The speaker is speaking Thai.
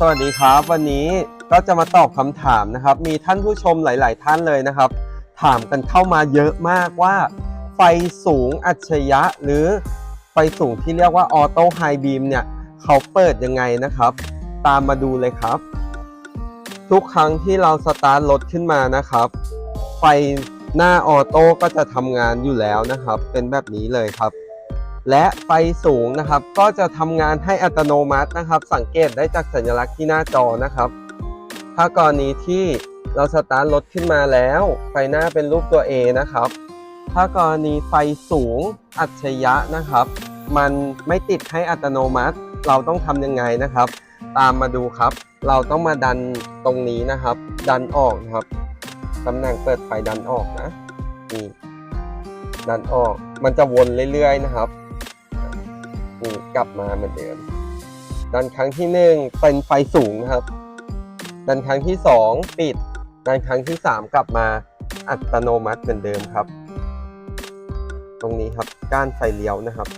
สวัสดีครับ วันนี้ก็จะมาตอบคำถามนะครับ มีท่านผู้ชมหลาย ๆ ท่านเลยนะครับ ถามกันเข้ามาเยอะมากว่า ไฟสูงอัจฉริยะ หรือไฟสูงที่เรียกว่าออโต้ไฮบีมเนี่ยเขาเปิดยังไงนะครับ ตามมาดูเลยครับ ทุกครั้งที่เราสตาร์ทรถขึ้นมานะครับ ไฟหน้าออโต้ก็จะทำงานอยู่แล้วนะครับ เป็นแบบนี้เลยครับ และไฟสูงนะครับ ก็จะทำงานให้อัตโนมัตินะครับ สังเกตได้จากสัญลักษณ์ที่หน้าจอนะครับ ถ้ากรณีที่เราสตาร์ทรถขึ้นมาแล้ว ไฟหน้าเป็นรูปตัว A นะครับ ถ้ากรณีไฟสูงอัจฉริยะนะครับ มันไม่ติดให้อัตโนมัติ เราต้องทำยังไงนะครับ ตามมาดูครับ เราต้องมาดันตรงนี้นะครับ ดันออกนะครับตำแหน่งเปิดไฟดันออกนะนี่ดันออก มันจะวนเรื่อยๆนะครับ ปูกลับมาเหมือนเดิมดันครั้งที่หนึ่งเป็นไฟสูงนะครับ ดันครั้งที่สองปิด ดันครั้งที่สามกลับมาอัตโนมัติเหมือนเดิมครับ ตรงนี้ครับก้านไฟเลี้ยวนะครับ